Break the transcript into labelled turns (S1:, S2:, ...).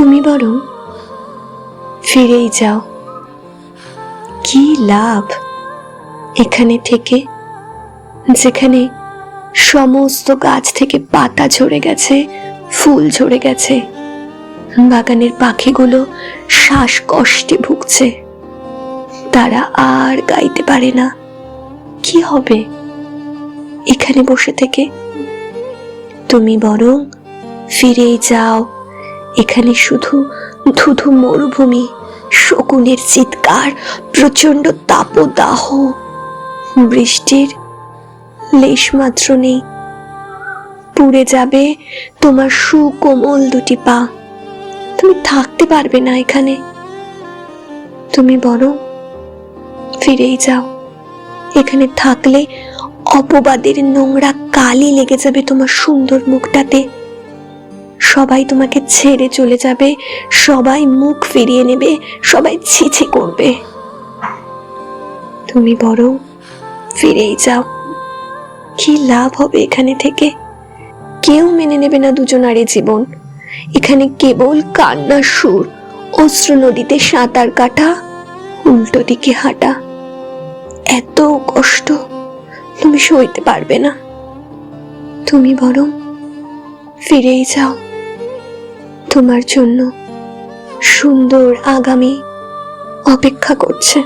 S1: তুমি বরং ফিরেই যাও। কি লাভ এখানে থেকে, যেখানে সমস্ত গাছ থেকে পাতা ঝরে গেছে, ফুল ঝরে গেছে, বাগানের পাখিগুলো শ্বাসকষ্টে ভুগছে। তারা আর গাইতে পারে না। কি হবে এখানে বসে থেকে? তুমি বরং ফিরেই যাও। এখানে শুধু ধুধু মরুভূমি, শকুনের চিৎকার প্রচণ্ড তাপদাহ। বৃষ্টির লেশমাত্র নেই। পুড়ে যাবে তোমার সুকোমল দুটি পা। তুমি থাকতে পারবে না এখানে। তুমি বরং ফিরেই যাও। এখানে থাকলে অপবাদের নোংরা কালি লেগে যাবে তোমার সুন্দর মুখটাতে। সবাই তোমাকে ছেড়ে চলে যাবে। সবাই মুখ ফিরিয়ে নেবে, সবাই ছিছে করবে। তুমি বরং ফিরেই যাও। কি লাভ হবে এখানে থেকে? কেউ মেনে নেবে না দুজনারে জীবন। এখানে কেবল কান্নার সুর, অশ্রু নদীতে সাঁতার কাটা, উল্টো দিকে হাঁটা। এত কষ্ট তুমি সইতে পারবে না। তুমি বরং ফিরেই যাও। তোমার জন্য সুন্দর আগামী অপেক্ষা করছে।